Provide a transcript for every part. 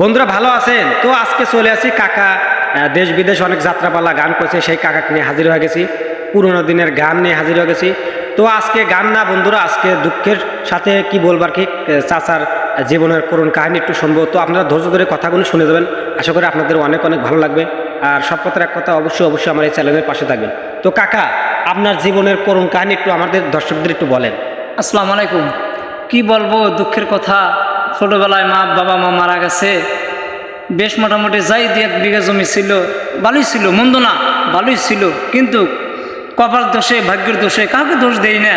বন্ধুরা ভালো আছেন? তো আজকে চলে আসি কাকা দেশ বিদেশ অনেক যাত্রাপালা গান করছে, সেই কাকাকে নিয়ে হাজির হয়ে গেছি। পুরোনো দিনের গান নিয়ে হাজির হয়ে গেছি। তো আজকে গান না বন্ধুরা, আজকে দুঃখের সাথে কি বলবার কি চাচার জীবনের করুণ কাহিনী একটু শুনব। তো আপনারা ধৈর্য ধরে কথাগুলো শুনে যাবেন। আশা করি আপনাদের অনেক অনেক ভালো লাগবে। আর সব কথার এক কথা অবশ্যই অবশ্যই আমার এই চ্যানেলের পাশে থাকবেন। তো কাকা, আপনার জীবনের করুণ কাহিনী একটু আমাদের দর্শকদের একটু বলেন। আসসালামু আলাইকুম। কি বলব, দুঃখের কথা। ছোটোবেলায় মা বাবা মা মারা গেছে। বেশ মোটামুটি যাই দিয়ে এক বিঘা জমি ছিল, ভালোই ছিল, মন্দ না, ভালোই ছিল। কিন্তু কপাল দোষে, ভাগ্যের দোষে কাউকে দোষ দেই না।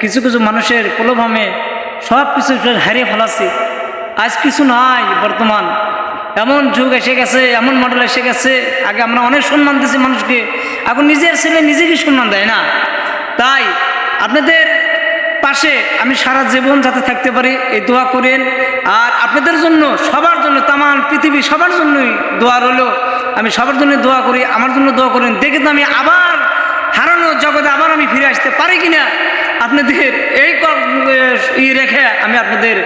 কিছু কিছু মানুষের প্রলোভনে সব কিছু হারিয়ে ফেলাছি। আজ কিছু নাই বর্তমান। এমন যুগ এসে গেছে, এমন মডেল এসে গেছে। আগে আমরা অনেক সম্মান দিয়েছি মানুষকে। এখন নিজের ছেলে নিজেকে সম্মান দেয় না। তাই আপনাদের পাশে আমি সারা জীবন যাতে থাকতে পারি, এই দোয়া করেন। আর আপনাদের জন্য, সবার জন্য তামান পৃথিবী সবার জন্যই দোয়া রইল। আমি সবার জন্য দোয়া করি, আমার জন্য দোয়া করেন। দেখে তো আমি আবার হারানো জগতে আবার আমি ফিরে আসতে পারি কিনা? আপনাদের এই ই রেখে আমি আপনাদের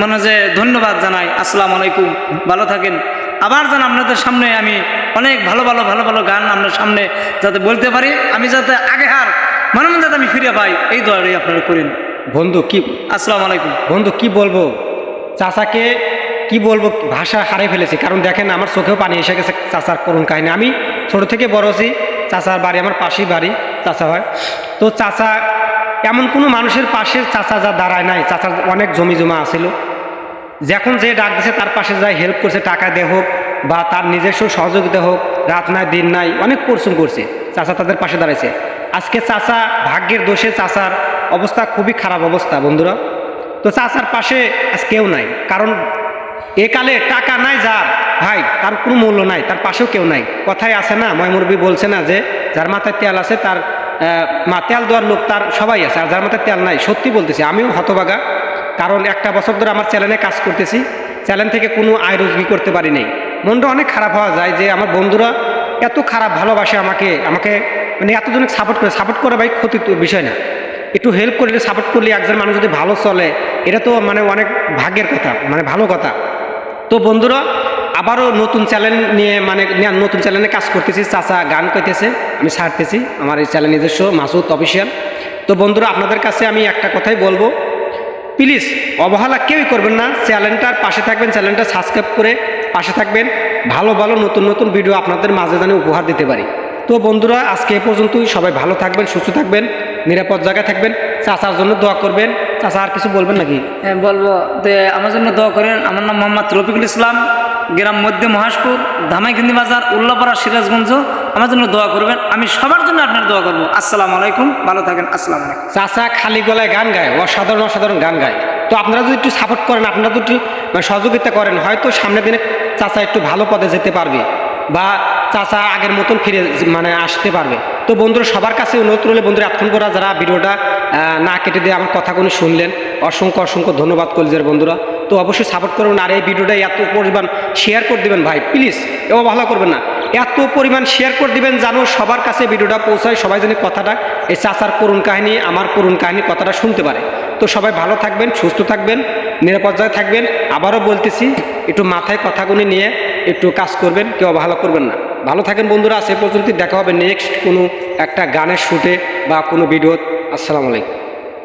মনে যে ধন্যবাদ জানাই। আসসালামু আলাইকুম। ভালো থাকেন। আবার যেন আপনাদের সামনে আমি অনেক ভালো ভালো ভালো ভালো গান আপনার সামনে যাতে বলতে পারি, আমি যাতে আগে হার, মনে মনে যাতে আমি ফিরে পাই, এই দোয়াটাই আপনারা করেন। বন্ধু কি আসসালামু আলাইকুম। বন্ধু কি বলব? চাচাকে কি বলব? ভাষা হারিয়ে ফেলেছি। কারণ দেখেন আমার চোখেও পানি এসে গেছে চাচার করুণ কাহিনী। আমি ছোট থেকে বড় আছি চাচার বাড়ি আমার পাশেই বাড়ি চাচা হয়। তো চাচা এমন কোনো মানুষের পাশে চাচা যা দাঁড়ায় নাই। চাচার অনেক জমি জমা আছিল। যখন যে ডাক দিছে তার পাশে যায় হেল্প করছে টাকা দে হোক বা তার নিজস্ব সহযোগিতা হোক রাত নাই দিন নাই অনেক পরিশ্রম করছে। চাচা তাদের পাশে দাঁড়াইছে। আজকে চাচা, ভাগ্যের দোষে চাচার অবস্থা খুবই খারাপ অবস্থা বন্ধুরা। তো চাচার পাশে আজ কেউ নাই, কারণ একালে টাকা নাই যার, ভাই, তার কোনো মূল্য নাই, তার পাশেও কেউ নাই। কথায় আছে না ময়মুরবি বলছে না যে, যার মাথায় তেল আছে তার মা, তেল দেওয়ার লোক তার সবাই আছে, আর যার মাথায় তেল নাই, সত্যি বলতেছি, আমিও হতবাগা কারণ একটা বছর ধরে আমার চ্যানেলে কাজ করতেছি, চ্যানেল থেকে কোনো আয় রোজগি করতে পারি নাই। মনটা অনেক খারাপ হওয়া যায় যে, আমার বন্ধুরা এত খারাপ ভালোবাসে আমাকে আমাকে মানে এতজনকে সাপোর্ট করে সাপোর্ট করা ভাই ক্ষতি বিষয় না। একটু হেল্প করলে সাপোর্ট করলে একজন মানুষ যদি ভালো চলে, এটা তো মানে অনেক ভাগ্যের কথা মানে ভালো কথা। তো বন্ধুরা, আবারও নতুন চ্যানেল নিয়ে মানে নতুন চ্যানেলে কাজ করতেছি। চাচা গান করতেছে আমি ছাড়তেছি আমার এই চ্যানেল নিজস্ব মাসুদ অফিসিয়াল তো বন্ধুরা, আপনাদের কাছে আমি একটা কথাই বলব। প্লিজ অবহেলা কেউই করবেন না। চ্যানেলটার পাশে থাকবেন চ্যানেলটা সাবস্ক্রাইব করে পাশে থাকবেন। ভালো ভালো, নতুন নতুন ভিডিও আপনাদের মাঝে জানি উপহার দিতে পারি। তো বন্ধুরা আজকে এ পর্যন্তই। সবাই ভালো থাকবেন সুস্থ থাকবেন নিরাপদ জায়গায় থাকবেন। চাচার জন্য দোয়া করবেন। চাচা আর কিছু বলবেন নাকি? হ্যাঁ, বলব যে আমার জন্য দোয়া করেন। আমার নাম মোহাম্মদ রফিকুল ইসলাম গ্রাম মধ্য মহাসপুর ধামাইকিন্দি বাজার উল্লাপাড়া সিরাজগঞ্জ। আমার জন্য দোয়া করবেন। আমি সবার জন্য আপনার দোয়া করব। আসসালামু আলাইকুম। ভালো থাকেন। আসসালামু আলাইকুম। চাচা খালি গলায় গান গায় অসাধারণ অসাধারণ গান গায়। তো আপনারা যদি একটু সাপোর্ট করেন আপনারা যদি একটু মানে সহযোগিতা করেন হয়তো সামনের দিনে চাচা একটু ভালো পদে যেতে পারবে। বা চাচা আগের মতন ফিরে মানে আসতে পারবে। তো বন্ধুরা, সবার কাছে অনুরোধ রইলে, বন্ধুরা, এতক্ষণ করা যারা ভিডিওটা না কেটে দিয়ে আমার কথাগুলো শুনলেন, অসংখ্য অসংখ্য ধন্যবাদ কলেজের বন্ধুরা। তো অবশ্যই সাপোর্ট করবেন আর এই ভিডিওটা এত পরিমাণ শেয়ার করে দিবেন ভাই প্লিজ এও ভালো করবেন না। এত পরিমাণ শেয়ার করে দিবেন জানো সবার কাছে ভিডিওটা পৌঁছায়, সবাই যেন কথাটা, এই চাচার করুণ কাহিনী, আমার করুণ কাহিনী কথাটা শুনতে পারে। তো সবাই ভালো থাকবেন, সুস্থ থাকবেন, নিরাপদ থাকবেন। আবারও বলতেছি, একটু মাথায় কথাগুলি নিয়ে একটু কাজ করবেন, কেউ ভালো করবেন না। ভালো থাকেন বন্ধুরা সে পর্যন্ত দেখা হবে নেক্সট কোনো একটা গানের শ্যুটে বা কোনো ভিডিও আসসালামু আলাইকুম।